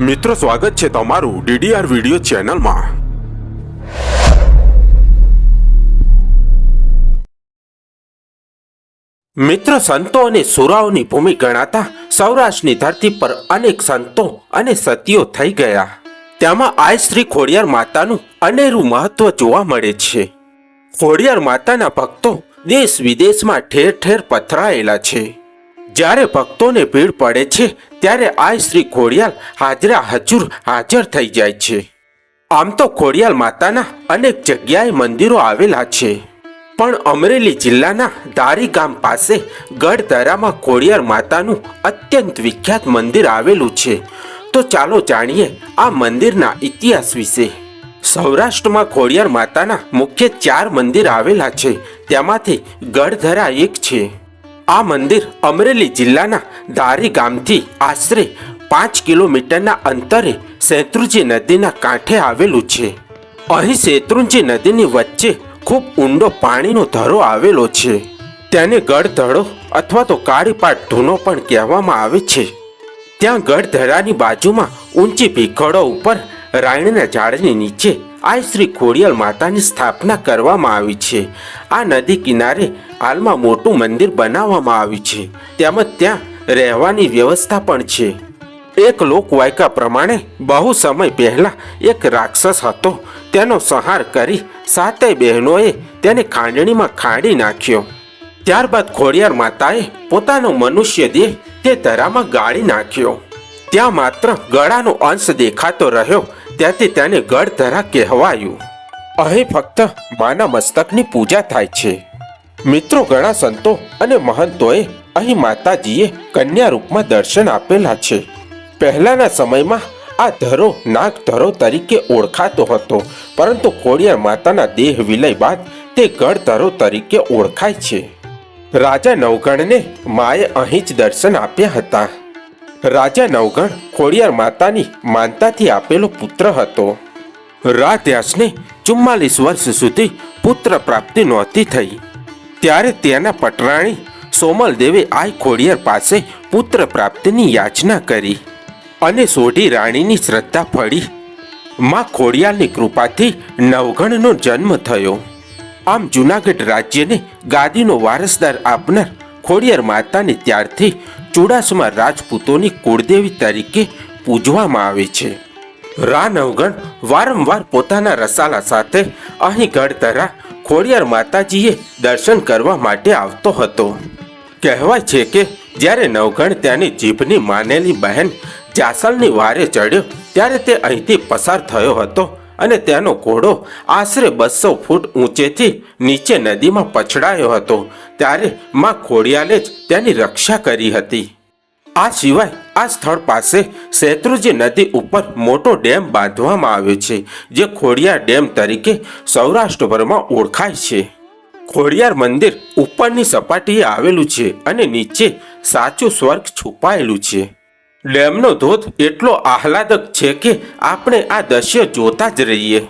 મિત્રો, સ્વાગત છે તમારું ડીડીઆર વિડિયો ચેનલમાં. મિત્ર, સંતો અને સુરાઓની ભૂમિ ગણાતા સૌરાષ્ટ્રની ધરતી પર અનેક સંતો અને સતીઓ થઈ ગયા. તેમાં આ શ્રી ખોડિયાર માતાનું અનેરું મહત્વ જોવા મળે છે. ખોડિયાર માતાના ભક્તો દેશ વિદેશમાં ઠેર ઠેર પથરાયેલા છે. જ્યારે ભક્તોને ભીડ પડે છે, ત્યારે આ શ્રી ખોડિયાલ હાજરા હજુર હાજર થઈ જાય છે. આમ તો ખોડિયાલ માતાના અનેક જગ્યાએ મંદિરો આવેલા છે. પણ અમરેલી જિલ્લાના દારી ગામ પાસે ગઢધરામાં ખોડિયાર માતાનું અત્યંત વિખ્યાત મંદિર આવેલું છે. તો ચાલો જાણીએ આ મંદિરના ઇતિહાસ વિશે. સૌરાષ્ટ્રમાં ખોડિયાર માતાના મુખ્ય ચાર મંદિર આવેલા છે, તેમાંથી ગઢધરા એક છે. આ મંદિર અમરેલી જિલ્લાના દારી ગામથી આશરે પાંચ કિલોમીટરના અંતરે શેત્રુંજી નદીના કાંઠે આવેલું છે. અહીં શેત્રુંજી નદીની વચ્ચે ખૂબ ઊંડો પાણીનો ધરો આવેલો છે. તેને ગઢધડો અથવા તો કાળીપાટ ધૂનો પણ કહેવામાં આવે છે. ત્યાં ગઢધરાની બાજુમાં ઊંચી ભીખડો ઉપર રાયણના ઝાડની નીચે આ શ્રી ખોડિયાલ માતાની સ્થાપના કરવામાં આવી છે. આ નદી કિનારે હાલમાં મોટું મંદિર બનાવવામાં આવ્યું છે. તેમજ ત્યાં રહેવાની વ્યવસ્થા પણ છે. એક લોકવાયકા પ્રમાણે બહુ સમય પહેલા એક રાક્ષસ હતો. તેનો સંહાર કરી સાતેય બહેનોએ તેને ખાંડણીમાં ખાંડી નાખ્યો. ત્યારબાદ ખોડિયાર માતાએ પોતાનો મનુષ્ય દેહ તે ધરામાં ગાળી નાખ્યો. ત્યાં માત્ર ગળાનો અંશ દેખાતો રહ્યો. ત્યાંથી તેને ગળધરા કહેવાયું. અહીં ફક્ત માના મસ્તકની પૂજા થાય છે. મિત્રો ઘણા સંતો અને મહંતોએ અહીં માતાજીએ કન્યા રૂપમાં દર્શન આપેલા છે. પહેલાના સમયમાં આ ધરો નાગ ધરો તરીકે ઓળખાતો હતો, પરંતુ ખોડિયાર માતાના દેહ વિલય બાદ તે ગઢ ધરો તરીકે ઓળખાય છે. રાજા નવગણને માએ અહીં જ દર્શન આપ્યા હતા. રાજા નવગણ ખોડિયાર માતાની માનતાથી આપેલો પુત્ર હતો. રાધ્યાસને ચુમ્માલીસ વર્ષ સુધી પુત્ર પ્રાપ્તિ નહોતી થઈ. ત્યારે તેના પટરાણી સોમલદેવે આ ખોડિયાર પાસે પુત્ર પ્રાપ્તિની યાચના કરી અને સોઢી રાણીની શ્રદ્ધા ફળી. માં ખોડિયારની કૃપાથી નવગણનો જન્મ થયો. આમ જુનાગઢ રાજ્યને ગાદીનો વારસદાર આપનાર ખોડિયાર માતાને ત્યારથી ચુડાસમા રાજપૂતોની કુળદેવી તરીકે પૂજવામાં આવે છે. રા નવગણ વારંવાર પોતાના રસાલા સાથે અહીં ગઢધરા ખોડિયાર માતાજીએ દર્શન કરવા માટે આવતો હતો. કહેવાય છે કે જ્યારે નવગણ તેની જીભની માનેલી બહેન જાસલની વારે ચડ્યો, ત્યારે તે અહીંથી પસાર થયો હતો. અને તેનો ઘોડો આશરે બસો ફૂટ ઊંચેથી નીચે નદીમાં પછડાયો હતો. ત્યારે માં ખોડિયાલે જ તેની રક્ષા કરી હતી. આ સિવાય આ સ્થળ પાસે શેત્રુજી નદી ઉપર મોટો ડેમ બાંધવામાં આવ્યો છે, જે ખોડિયાર ડેમ તરીકે સૌરાષ્ટ્રભરમાં ઓળખાય છે. ખોડિયાર મંદિર ઉપરની સપાટીએ આવેલું છે અને નીચે સાચું સ્વર્ગ છુપાયેલું છે. ડેમનો ધોધ એટલો આહલાદક છે કે આપણે આ દ્રશ્ય જોતા જ રહીએ.